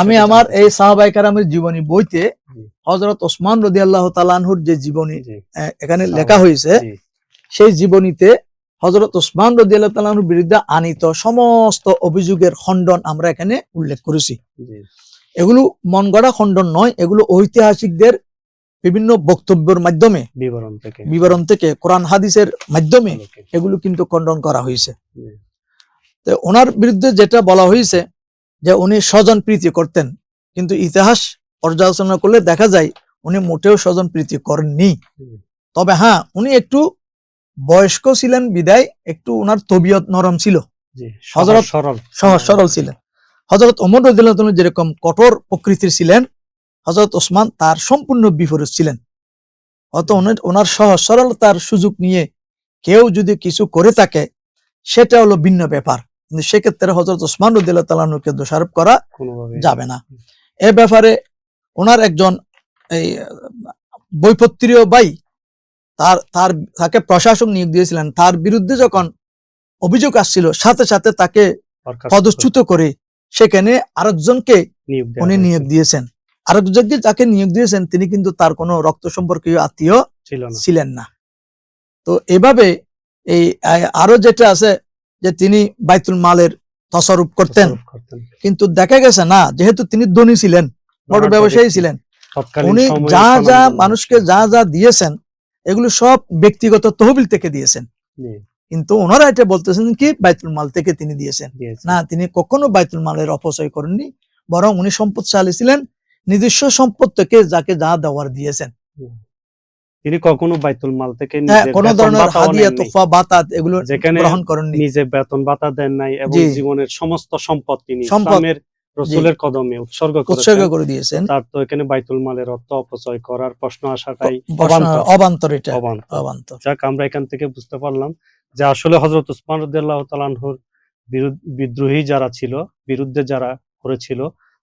আমি আমার এই সাহাবাই কারামের জীবনী বইতে। হজরত ওসমান রদি আল্লাহ তালানহুর যে জীবনী এখানে লেখা হয়েছে সেই জীবনীতে হজরত ওসমান রদি আল্লাহ তালানহুর বিরুদ্ধে আনিত সমস্ত অভিযোগের খণ্ডন আমরা এখানে উল্লেখ করেছি। এগুলো মন গড়া খণ্ডন নয় এগুলো ঐতিহাসিকদের বিভিন্ন বক্তব্যের মাধ্যমে বিবরণ থেকে। বিবরণ থেকে কোরআন হাদিসের মাধ্যমে। এগুলো কিন্তু খণ্ডন করা হয়েছে। তো ওনার বিরুদ্ধে যেটা বলা হয়েছে যে উনি স্বজন প্রীতি করতেন। কিন্তু ইতিহাস পর্যালোচনা করলে দেখা যায় উনি মোটেও স্বজন প্রীতি করেননি। তবে হ্যাঁ উনি একটু বয়স্ক ছিলেন বিদায় একটু ওনার তবিয়ত নরম ছিল। জি, হযরত- সহজ সরল। সহজ সরল ছিলেন। হজরত ওমর রদিল্লাহ যেরকম কঠোর প্রকৃতির ছিলেন হজরত ওসমান তার সম্পূর্ণ বিপরীত ছিলেন। অত ওনার সহজ সরলতার সুযোগ নিয়ে কেউ যদি কিছু করে থাকে সেটা হলো ভিন্ন ব্যাপার। কিন্তু সেক্ষেত্রে হজরত ওসমান রদিল্লাহ তালানুকে দোষারোপ করা যাবে না। এ ব্যাপারে ওনার একজন এই বৈপত্রীয় বাই তার তার তাকে প্রশাসক নিয়োগ দিয়েছিলেন। তার বিরুদ্ধে যখন অভিযোগ আসছিল সাথে সাথে তাকে পদচ্যুত করে সেখানে আরেকজনকে উনি নিয়োগ দিয়েছেন। আরেকজনকে যাকে নিয়োগ দিয়েছেন তিনি কিন্তু তার কোনো রক্ত সম্পর্কীয় আত্মীয় ছিলেন না। তো এভাবে এই আরও যেটা আছে যে তিনি বাইতুল মালের তসরূপ করতেন। কিন্তু দেখা গেছে না যেহেতু তিনি ধনী ছিলেন বড় ব্যবসায়ী ছিলেন উনি যা যা মানুষকে যা যা দিয়েছেন এগুলো সব ব্যক্তিগত তহবিল থেকে দিয়েছেন। কিন্তু ওনারা এটা বলতেছেন কি বাইতুল মাল থেকে তিনি দিয়েছেন। না তিনি কখনো বাইতুল মালের অপচয় করেননি বরং উনি সম্পদশালী ছিলেন নিজস্ব সম্পদ থেকে যাকে যা দেওয়ার দিয়েছেন। তিনি কখনো বাইতুল মাল থেকে হ্যাঁ বেতন ধরনের হাদিয়া তোফা বাতাত এগুলো গ্রহণ করেননি। নিজে বেতন ভাতা দেন নাই এবং জীবনের সমস্ত সম্পদ তিনি ইসলামের রসুলের কদমে উৎসর্গ উৎসর্গ করে দিয়েছেন। তার তো এখানে বাইতুল মালের অর্থ অপচয় করার প্রশ্ন আসাটাই অবান্তর। এটা। অবান্তর। যাক আমরা এখান থেকে বুঝতে পারলাম যে আসলে হজরত উসমান রদিয়াল্লাহ তালানহুর বিদ্রোহী যারা ছিল বিরুদ্ধে যারা করেছিল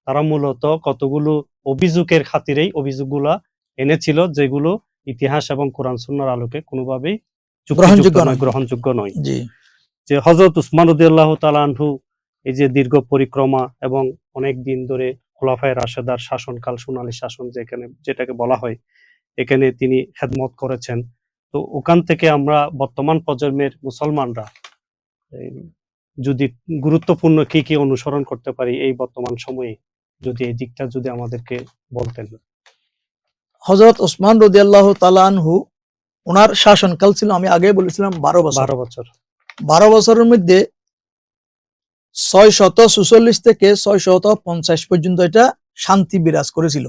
তারা মূলত কতগুলো অভিযোগের খাতিরেই অভিযোগগুলা এনেছিল যেগুলো ইতিহাস এবং কোরআন সুন্নার আলোকে কোনোভাবেই গ্রহণযোগ্য নয়। গ্রহণযোগ্য নয়। যে হজরত উসমান রদিয়াল্লাহ তালানহু এই যে দীর্ঘ পরিক্রমা এবং অনেক দিন ধরে খোলাফায় রাশেদার শাসনকাল সোনালী শাসন যেখানে যেটাকে বলা হয় এখানে তিনি খেদমত করেছেন। তো ওখান থেকে আমরা বর্তমান প্রজন্মের মুসলমানরা যদি গুরুত্বপূর্ণ কি কি অনুসরণ করতে পারি এই বর্তমান সময়ে যদি এই দিকটা যদি আমাদেরকে বলতেন। হজরত ওসমান রদি আল্লাহ তালানহু ওনার শাসনকাল ছিল আমি আগে বলেছিলাম বারো বছর। বারো বছর। বারো বছরের মধ্যে ছয় শত সুচল্লিশ থেকে ছয় শত পঞ্চাশ পর্যন্ত এটা শান্তি বিরাজ করেছিল।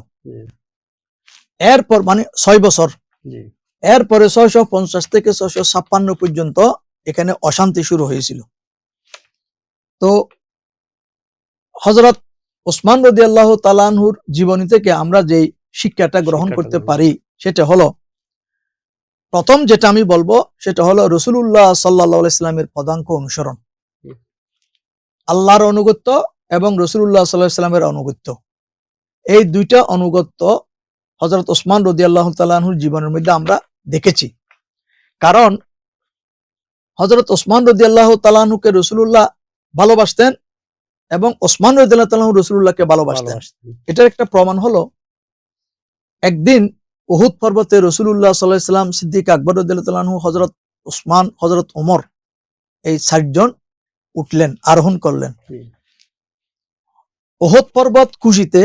এরপর মানে ছয় বছর। এরপরে ছয়শো পঞ্চাশ থেকে ছয়শো ছাপ্পান্ন পর্যন্ত এখানে অশান্তি শুরু হয়েছিল। তো হজরত ওসমান রদি আল্লাহ তালানহুর জীবনী থেকে আমরা যে শিক্ষাটা গ্রহণ করতে পারি সেটা হলো প্রথম যেটা আমি বলব সেটা হলো রসুল্লাহ সাল্লাহ ইসলামের পদাঙ্ক অনুসরণ। আল্লাহর অনুগত্য এবং রসুল্লাহ সাল্লাহ ইসলামের অনুগত্য। এই দুইটা অনুগত্য হজরত ওসমান রদি আল্লাহ তালাহুর জীবনের মধ্যে আমরা দেখেছি। কারণ হজরত ওসমান রদি আল্লাহ তালাহুকে রসুল্লাহ ভালোবাসতেন এবং ওসমান রদি আল্লাহ তালাহু রসুল্লাহকে ভালোবাসতেন। এটার একটা প্রমাণ হলো একদিন উহুদ পর্বতে রসুল্লাহ সাল্লাহ সাল্লাম সিদ্দিক আকবর রদুল্লাহ হজরত ওসমান হজরত ওমর এই চারজন উঠলেন আরোহণ করলেন। ওহদ পর্বত খুশিতে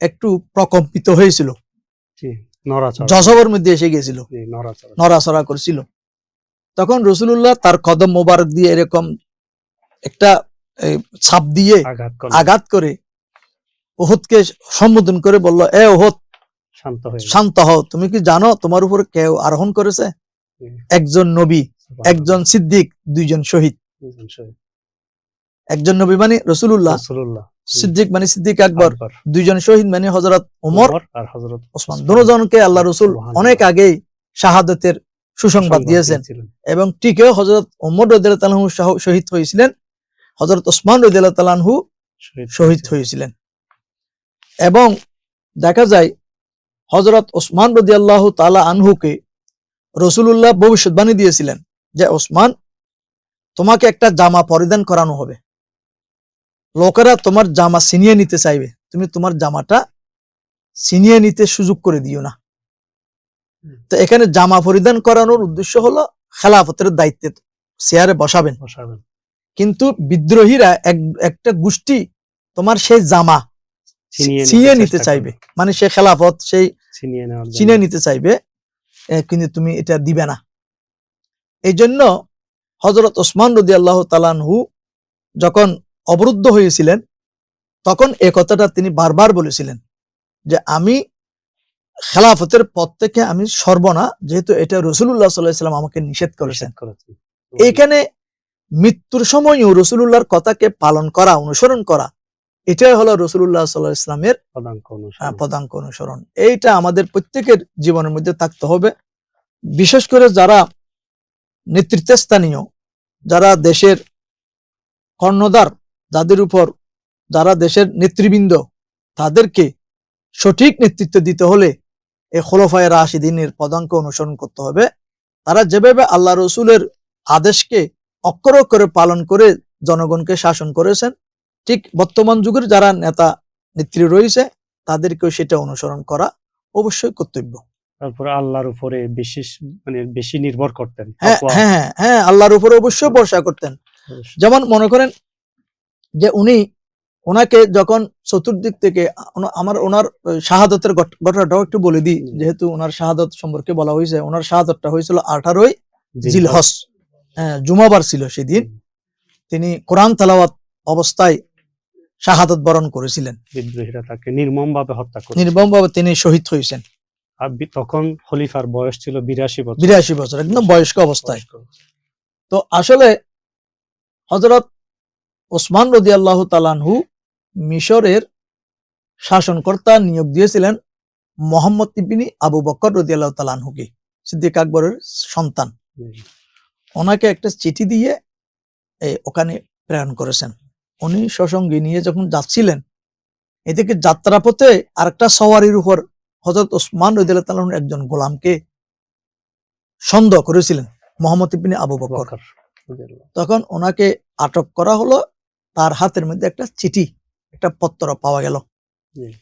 একটু প্রকম্পিত হয়েছিল। জি মধ্যে এসে গেছিল। নড়াচড়া। করছিল। তখন রসুল্লাহ তার কদম মোবারক দিয়ে এরকম একটা ছাপ দিয়ে আঘাত করে আঘাত করে ওহদকে সম্বোধন করে বলল এ ওহদ শান্ত হয়ে হও। তুমি কি জানো তোমার উপর কেউ আরোহণ করেছে? একজন নবী একজন সিদ্দিক দুইজন শহীদ। একজন নবী মানে রসুল্লাহ সিদ্দিক মানে সিদ্দিক আকবর। দুইজন শহীদ মানে হজরত ওমর ওমর আর হযরত ওসমান। দুজনকে আল্লাহ রসুল অনেক আগেই শাহাদতের সুসংবাদ দিয়েছেন। এবং ঠিকই হজরত ওমর তাআলাহু শাহ- শহীদ হয়েছিলেন। হজরত ওসমান তাআলাহু শহীদ। হয়েছিলেন। এবং দেখা যায় হজরত ওসমান রদিয়াল্লাহ তালা আনহুকে রসুল্লাহ ভবিষ্যৎবাণী দিয়েছিলেন যে ওসমান তোমাকে একটা জামা পরিধান করানো হবে। লোকেরা তোমার জামা ছিনিয়ে নিতে চাইবে। তুমি তোমার জামাটা ছিনিয়ে নিতে সুযোগ করে দিও না। তো এখানে জামা পরিধান করানোর উদ্দেশ্য হলো খেলাফতের দায়িত্বে চেয়ারে বসাবেন। বসাবেন। কিন্তু বিদ্রোহীরা এক একটা গোষ্ঠী তোমার সেই জামা ছিনিয়ে নিতে চাইবে। মানে সে খেলাফত সেই। চিনে নিতে চাইবে কিন্তু তুমি এটা দিবে না। এই জন্য হজরত ওসমান রদি আল্লাহ তালানহু যখন অবরুদ্ধ হয়েছিলেন তখন এ কথাটা তিনি বারবার বলেছিলেন যে আমি খেলাফতের পথ থেকে আমি সর্বনা যেহেতু এটা রসুল্লাহ সাল্লাহাম আমাকে নিষেধ করেছেন। এইখানে মৃত্যুর সময়ও রসুল্লাহর কথাকে পালন করা অনুসরণ করা এটাই হলো রসুল্লাহ সাল্লাহ ইসলামের পদাঙ্ক অনুসারে পদাঙ্ক অনুসরণ। এইটা আমাদের প্রত্যেকের জীবনের মধ্যে থাকতে হবে। বিশেষ করে যারা নেতৃত্বে স্থানীয় যারা দেশের কর্ণধার যাদের উপর যারা দেশের নেতৃবৃন্দ তাদেরকে সঠিক নেতৃত্ব দিতে হলে এই খোলফায় রাশিদিনের পদাঙ্ক অনুসরণ করতে হবে। তারা যেভাবে আল্লাহ রসুলের আদেশকে অক্ষর অক্ষরে পালন করে জনগণকে শাসন করেছেন ঠিক বর্তমান যুগের যারা নেতা নেত্রী রয়েছে তাদেরকেও সেটা অনুসরণ করা অবশ্যই কর্তব্য। তারপরে আল্লাহর উপরে বিশেষ মানে বেশি নির্ভর করতেন। হ্যাঁ হ্যাঁ হ্যাঁ, হ্যাঁ আল্লাহর উপরে অবশ্যই ভরসা করতেন। যেমন মনে করেন যে উনি ওনাকে যখন চতুর্দিক থেকে আমার ওনার শাহাদতের ঘটনাটাও একটু বলে দিই। যেহেতু ওনার শাহাদত সম্পর্কে বলা হয়েছে ওনার শাহাদতটা হয়েছিল আঠারোই। জিলহস হ্যাঁ জুমাবার ছিল সেদিন। তিনি কোরআন তালাওয়াত অবস্থায় শাহাদত বরণ করেছিলেন। বিদ্রোহীরা তাকে নির্মম ভাবে হত্যা করে নির্মমভাবে তিনি শহীদ হয়েছেন। আর তখন খলিফার বয়স ছিল বিরাশি বছর। বিরাশি বছর একদম বয়স্ক অবস্থায়। তো আসলে হজরত ওসমান রদি আল্লাহ তালানহু মিশরের শাসনকর্তা নিয়োগ দিয়েছিলেন মোহাম্মদ ইবিনী আবু বকর রদি আল্লাহ তালানহুকে সিদ্দিক আকবরের সন্তান। ওনাকে একটা চিঠি দিয়ে এই ওখানে প্রেরণ করেছেন। উনি সসঙ্গে নিয়ে যখন যাচ্ছিলেন এদিকে যাত্রাপথে আরেকটা সওয়ারির উপর হজরত ওসমান রদিয়াল্লাহ একজন গোলামকে সন্দেহ করেছিলেন মোহাম্মদ ইবিনী আবু বকর। তখন ওনাকে আটক করা হলো তার হাতের মধ্যে একটা চিঠি একটা পত্র পাওয়া গেল।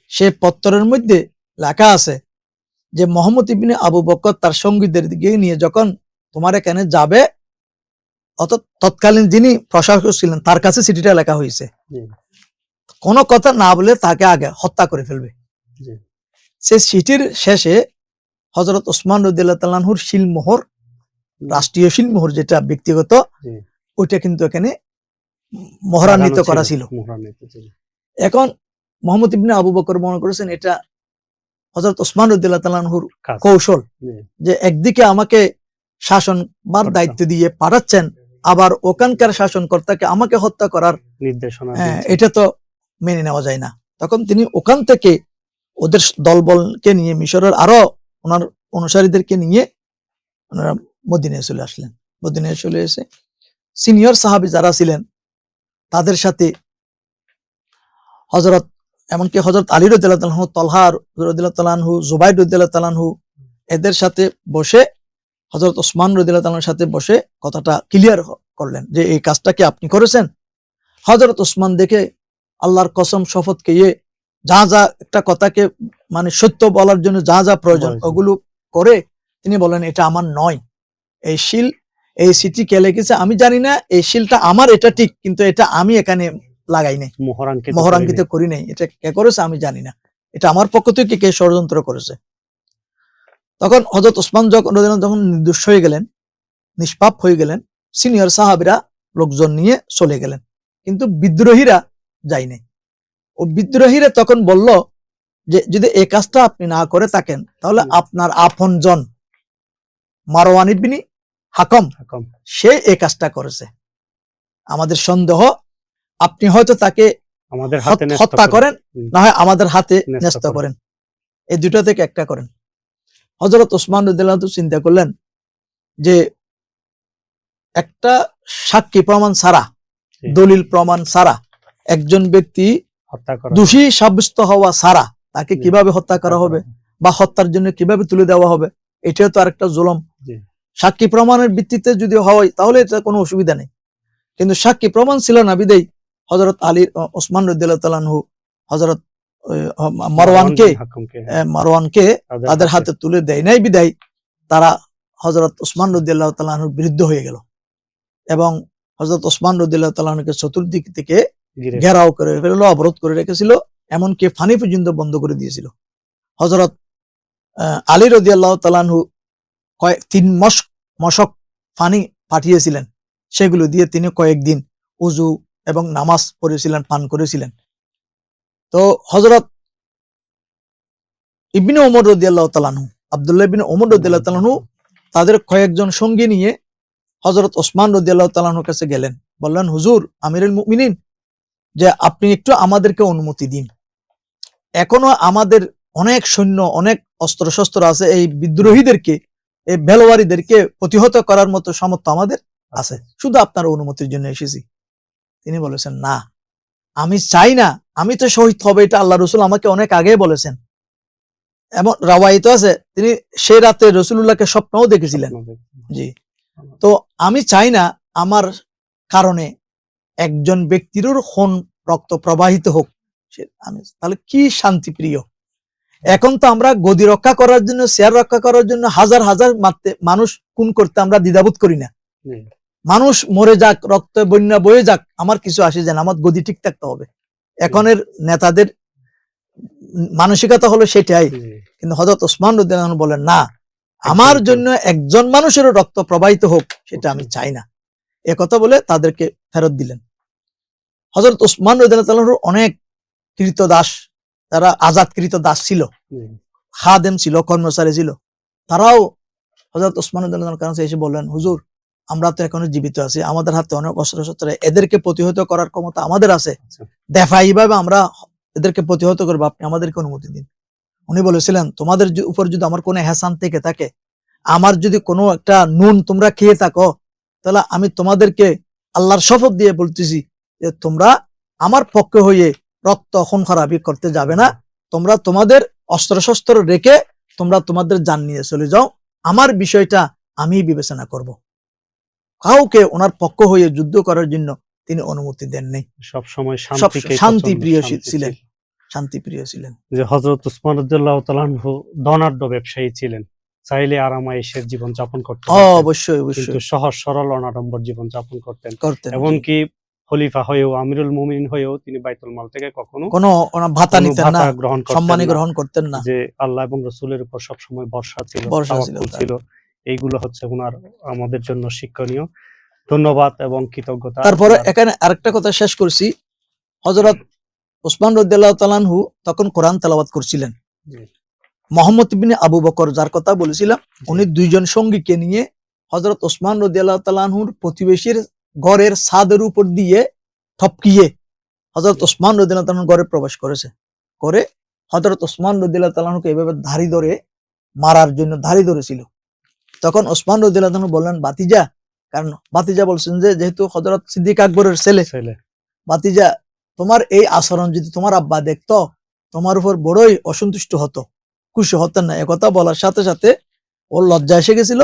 সে পত্রের মধ্যে লেখা আছে যে মোহাম্মদ ইবিনে আবু বকর তার সঙ্গীদের দিকে নিয়ে যখন তোমার এখানে যাবে অত তৎকালীন যিনি প্রশাসক ছিলেন তার কাছে চিঠিটা লেখা হয়েছে। কোনো কথা না বলে তাকে আগে হত্যা করে ফেলবে। সে চিঠির শেষে হজরত ওসমান রদুল্লাহ তাল্লাহুর শিলমোহর রাষ্ট্রীয় শিলমোহর যেটা ব্যক্তিগত ওইটা কিন্তু এখানে মহরান্বিত করা ছিল। এখন মোহাম্মদ ইবনে আবু বকর মনে করেছেন এটা হজরত ওসমান রদুল্লাহ তাল্লাহুর কাজ। কৌশল যে একদিকে আমাকে শাসন বার কর্তা। দায়িত্ব দিয়ে পাঠাচ্ছেন আবার ওখানকার শাসনকর্তাকে আমাকে হত্যা করার নির্দেশনা হ্যাঁ, এটা তো মেনে নেওয়া যায় না। তখন তিনি ওখান থেকে ওদের দলবলকে নিয়ে মিশরের আরও ওনার অনুসারীদেরকে নিয়ে ওনারা মদিনায় চলে আসলেন। মদিনায় চলে এসে সিনিয়র সাহাবি যারা ছিলেন তাদের সাথে হজরত এমনকি হজরত আলী রদুল্লাহ তালাহু তলহা রদুল্লাহ তালাহু জুবাইর রদুল্লাহ তালাহু এদের সাথে বসে হজরত ওসমান রদুল্লাহ তালাহর সাথে বসে কথাটা ক্লিয়ার করলেন যে এই কাজটা কি আপনি করেছেন? হজরত ওসমান দেখে আল্লাহর কসম শপথ খেয়ে যা যা একটা কথাকে মানে সত্য বলার জন্য যা যা প্রয়োজন। ওগুলো করে তিনি বলেন এটা আমার নয়। এই শিল এই সিটি কে লিখেছে আমি জানি না এই শিলটা আমার এটা ঠিক কিন্তু এটা আমি এখানে লাগাই নাই। মোহরাঙ্কিত মহরাঙ্কিত করি নাই। এটা কে করেছে? আমি জানি না। এটা আমার পক্ষ থেকে কে ষড়যন্ত্র করেছে? তখন হজরত ওসমান যখন যখন নির্দোষ হয়ে গেলেন নিষ্পাপ হয়ে গেলেন সিনিয়র সাহাবিরা লোকজন নিয়ে চলে গেলেন। কিন্তু বিদ্রোহীরা যায় নাই। ও বিদ্রোহীরা তখন বলল যে যদি এই কাজটা আপনি না করে থাকেন তাহলে আপনার আপনজন মারওয়ান ইবনি হাকম। সে এই কাজটা করেছে। আমাদের সন্দেহ আপনি হয়তো তাকে আমাদের হাতে হত্যা করেন। না হয় আমাদের হাতে ন্যস্ত। করেন। এই দুটো থেকে একটা করেন। হজরত ওসমান রদুল্লাহ চিন্তা করলেন যে একটা সাক্ষী প্রমাণ ছাড়া দলিল প্রমাণ ছাড়া একজন ব্যক্তি দোষী সাব্যস্ত হওয়া ছাড়া তাকে কীভাবে হত্যা করা হবে বা হত্যার জন্য কীভাবে তুলে দেওয়া হবে এটাও তো আরেকটা জুলম। সাক্ষী প্রমাণের ভিত্তিতে যদি হয় তাহলে এটা কোনো অসুবিধা নেই। কিন্তু সাক্ষী প্রমাণ ছিল না বিদেই হজরত আলী ওসমান রদুল্লাহ তালানহু হজরত মারওয়ানকে মারওয়ানকে তাদের হাতে তুলে দেয়। নাই বিদায় তারা হজরত ওসমান রদিয়াল্লাহ তালাহুর বিরুদ্ধে হয়ে গেল। এবং হজরত ওসমান রদিয়াল্লাহ তালাহকে চতুর্দিক থেকে ঘেরাও করে ফেলল অবরোধ করে রেখেছিল এমনকি ফানি পর্যন্ত বন্ধ করে দিয়েছিল। হজরত আলী রদি আল্লাহ তালানহু কয়েক তিন মশ মশক ফানি পাঠিয়েছিলেন। সেগুলো দিয়ে তিনি কয়েকদিন উজু এবং নামাজ পড়েছিলেন পান করেছিলেন। তো হজরত ইবিন ওমর রদি আল্লাহ তালানহু আবদুল্লাহ ইবিন ওমর রদি আল্লাহ তালানহু তাদের কয়েকজন সঙ্গী নিয়ে হজরত ওসমান রদি আল্লাহ তালানুর কাছে গেলেন। বললেন, হুজুর, আমিরুল মুমিনিন, যে আপনি একটু আমাদেরকে অনুমতি দিন। এখনও আমাদের অনেক সৈন্য, অনেক অস্ত্র শস্ত্র আছে, এই বিদ্রোহীদেরকে, এই বেলোয়ারিদেরকে প্রতিহত করার মতো সামর্থ্য আমাদের আছে। শুধু আপনার অনুমতির জন্য এসেছি। তিনি বলেছেন, না। আমি চাই না আমি তো শহীদ হবে এটা আল্লাহ রসুল আমাকে অনেক আগে বলেছেন। এবং রাওয়াইতো আছে তিনি সেই রাতে রসুল্লাহকে স্বপ্নও দেখেছিলেন। জি। তো আমি চাই না আমার কারণে একজন ব্যক্তিরও খুন রক্ত প্রবাহিত হোক। আমি তাহলে কি শান্তি প্রিয় এখন তো আমরা গদি রক্ষা করার জন্য শেয়ার রক্ষা করার জন্য হাজার হাজার মানুষ খুন করতে আমরা দ্বিধাবোধ করি না। মানুষ মরে যাক রক্ত বন্যা বয়ে যাক আমার কিছু আসে যায় না, আমার গদি ঠিক থাকতে হবে। এখনের নেতাদের মানসিকতা হলো সেটাই। কিন্তু হজরত ওসমান রুদ্দান বলেন না আমার জন্য একজন মানুষেরও রক্ত প্রবাহিত হোক সেটা আমি চাই না। এ কথা বলে তাদেরকে ফেরত দিলেন। হজরত ওসমান রুদ্দান অনেক কৃত দাস তারা আজাদ আজাদকৃত দাস ছিল। জি, খাদেম ছিল কর্মচারী ছিল। তারাও হজরত ওসমান রুদ্দান কাছে এসে বললেন হুজুর আমরা তো এখনও জীবিত আছি আমাদের হাতে অনেক অস্ত্র শস্ত্র এদেরকে প্রতিহত করার ক্ষমতা আমাদের আছে। আচ্ছা। দেফাই ভাবে আমরা এদেরকে প্রতিহত করব আপনি আমাদেরকে অনুমতি দিন। উনি বলেছিলেন তোমাদের উপর যদি আমার কোনো হেসান থেকে থাকে আমার যদি কোনো একটা নুন তোমরা খেয়ে থাকো তাহলে আমি তোমাদেরকে আল্লাহর শপথ দিয়ে বলতেছি যে তোমরা আমার পক্ষে হয়ে রক্ত খুন খারাপি করতে যাবে না। তোমরা তোমাদের অস্ত্র শস্ত্র রেখে তোমরা তোমাদের যান নিয়ে চলে যাও। আমার বিষয়টা আমি বিবেচনা করব। কাউকে ওনার পক্ষ হয়ে যুদ্ধ করার জন্য তিনি অনুমতি দেননি। নাই সব সময় শান্তি প্রিয় ছিলেন। শান্তি প্রিয় ছিলেন। যে হজরত উসমান রদুল্লাহ তালাহু ধনাঢ্য ব্যবসায়ী ছিলেন। চাইলে আরামায়েশের জীবন যাপন করতে ও, অবশ্যই কিন্তু অবশ্যই সহজ সরল অনাডম্বর জীবন যাপন করতেন। করতেন। এমনকি খলিফা হয়েও আমিরুল মুমিন হয়েও তিনি বাইতুল মাল থেকে কখনো কোনো ভাতা নিতেন না গ্রহণ করতেন সম্মানী গ্রহণ করতেন না। যে আল্লাহ এবং রসুলের উপর সবসময় বর্ষা ছিল বর্ষা ছিল তাওয়াক্কুল ছিল এইগুলো হচ্ছে ওনার আমাদের জন্য শিক্ষণীয়। ধন্যবাদ এবং কৃতজ্ঞতা। তারপরে এখানে আরেকটা কথা শেষ করছি। হজরত ওসমান রদ্দাল্লাহ তালানহু তখন কোরআন তেলাওয়াত করছিলেন। মোহাম্মদ ইবিন আবু বকর যার কথা বলেছিলাম উনি দুইজন সঙ্গীকে নিয়ে হজরত ওসমান রদিয়াল্লাহ প্রতিবেশীর ঘরের ছাদের উপর দিয়ে ঠপকিয়ে হজরত ওসমান রদিয়াল্লাহ তালাহুর ঘরে প্রবেশ করেছে। করে হজরত ওসমান তালাহুকে এভাবে ধারি ধরে মারার জন্য ধারি ধরেছিল। তখন ওসমান রদিয়াল্লাহ বললেন বাতিজা কারণ বাতিজা বলছেন যে যেহেতু হজরত সিদ্দিক আকবরের ছেলে ছেলে। বাতিজা তোমার এই আচরণ যদি তোমার আব্বা দেখতো তোমার উপর বড়ই অসন্তুষ্ট হতো খুশি হতেন না। একথা বলার সাথে সাথে ওর লজ্জা এসে গেছিল।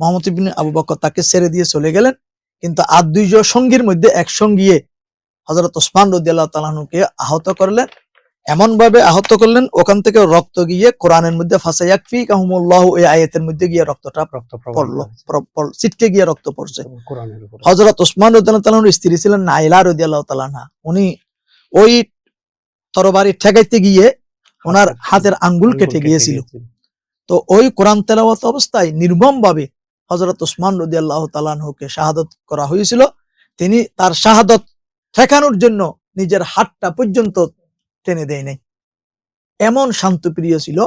মোহাম্মদ ইবিন আবু বকর তাকে ছেড়ে দিয়ে চলে গেলেন। কিন্তু আর দুইজন সঙ্গীর মধ্যে এক সঙ্গিয়ে হজরত ওসমান রদিয়াল্লাহ তালাহনুকে আহত করলেন। এমন ভাবে আহত করলেন ওখান থেকে রক্ত গিয়ে কোরআনের মধ্যে ফাঁসাইয়াকফি কাহমুল্লাহ এই আয়াতের মধ্যে গিয়ে রক্তটা রক্ত পড়ল ছিটকে গিয়ে রক্ত পড়ছে। হজরত ওসমান রদিয়াল্লাহর স্ত্রী ছিলেন নাইলা রদিয়াল্লাহ তালাহা উনি ওই তরবারি ঠেকাইতে গিয়ে ওনার হাতের আঙ্গুল কেটে গিয়েছিল। তো ওই কোরআন তেলাওয়াত অবস্থায় নির্মম ভাবে হজরত ওসমান রদিয়াল্লাহ তালানহুকে শাহাদত করা হয়েছিল। তিনি তার শাহাদত ঠেকানোর জন্য নিজের হাতটা পর্যন্ত টেনে দেয় নাই। এমন শান্তপ্রিয় ছিল।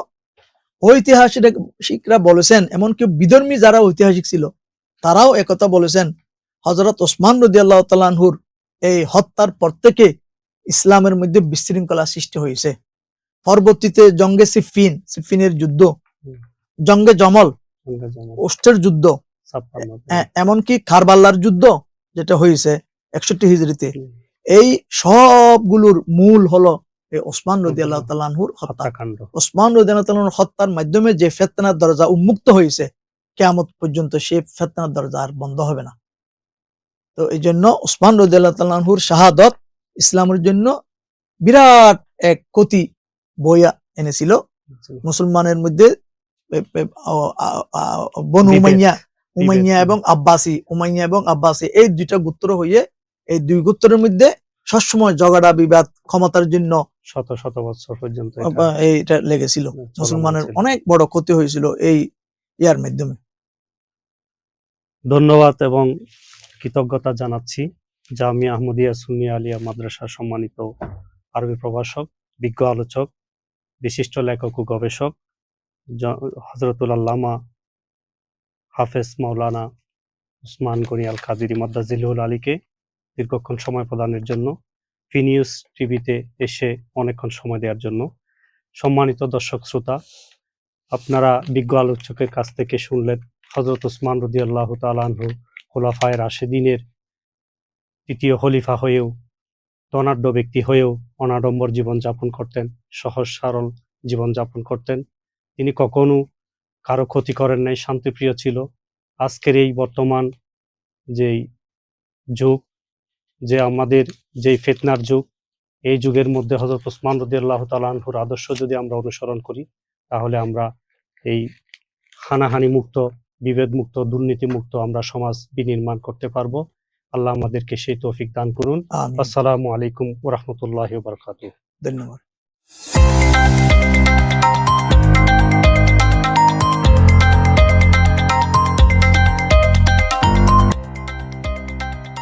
ঐতিহাসিকরা বলেছেন এমনকি বিধর্মী যারা ঐতিহাসিক ছিল তারাও একথা বলেছেন হজরত ওসমান রদিয়াল্লাহ তালানহুর এই হত্যার পর থেকে ইসলামের মধ্যে বিশৃঙ্খলা সৃষ্টি হয়েছে। পরবর্তীতে জঙ্গে সিফিন সিফিনের যুদ্ধ জঙ্গে জমল ওস্টের যুদ্ধ এমনকি খারবাল্লার যুদ্ধ যেটা হয়েছে একষট্টি হিজড়িতে। এই সবগুলোর মূল হলো ওসমান রদি আল্লাহ তালানহুর হত্যাকাণ্ড। ওসমান রদি আল্লাহ হত্যার মাধ্যমে যে ফেতনার দরজা উন্মুক্ত হয়েছে কেয়ামত পর্যন্ত সেই ফেতনার দরজা আর বন্ধ হবে না। তো এই জন্য ওসমান রদি আল্লাহ তালানহুর শাহাদত ইসলামের জন্য বিরাট এক ক্ষতি বই এনেছিল। মুসলমানের মধ্যে বনু উমাইয়া উমাইয়া এবং আব্বাসি উমাইয়া এবং আব্বাসি এই দুইটা গোত্র হয়ে এই দুই গোত্রের মধ্যে সবসময় ঝগড়া বিবাদ ক্ষমতার জন্য শত শত বছর পর্যন্ত এটা এইটা লেগেছিল। মুসলমানের অনেক বড় ক্ষতি হয়েছিল এই ইয়ার মাধ্যমে। ধন্যবাদ এবং কৃতজ্ঞতা জানাচ্ছি জামিয়া আহমদিয়া সুন্নি আলিয়া মাদ্রাসার সম্মানিত আরবি প্রভাষক বিজ্ঞ আলোচক বিশিষ্ট লেখক ও গবেষক হজরতুল আল্লামা হাফেজ মাওলানা উসমান গনি আল কাদিরি মাদ্দাজিলুল আলীকে দীর্ঘক্ষণ সময় প্রদানের জন্য ফি নিউজ টিভিতে এসে অনেকক্ষণ সময় দেওয়ার জন্য। সম্মানিত দর্শক শ্রোতা, আপনারা বিজ্ঞ আলোচকের কাছ থেকে শুনলেন হজরত উসমান রদি আল্লাহ তালাহু খোলাফায় রাশেদিনের তৃতীয় খলিফা হয়েও, ধনাঢ্য ব্যক্তি হয়েও অনাডম্বর জীবনযাপন করতেন, সহজ সরল জীবনযাপন করতেন। তিনি কখনো কারও ক্ষতি করেন নাই, শান্তিপ্রিয় ছিল। আজকের এই বর্তমান যেই যুগ যে আমাদের যেই ফেতনার যুগ এই যুগের মধ্যে হজরত ওসমান রদি আল্লাহ তালাহুর আদর্শ যদি আমরা অনুসরণ করি তাহলে আমরা এই হানাহানি মুক্ত বিভেদ মুক্ত দুর্নীতি মুক্ত আমরা সমাজ বিনির্মাণ করতে পারব। আল্লাহ আমাদেরকে সেই তৌফিক দান করুন। আসসালামু আলাইকুম ওরহমতুল্লাহ ধন্যবাদ।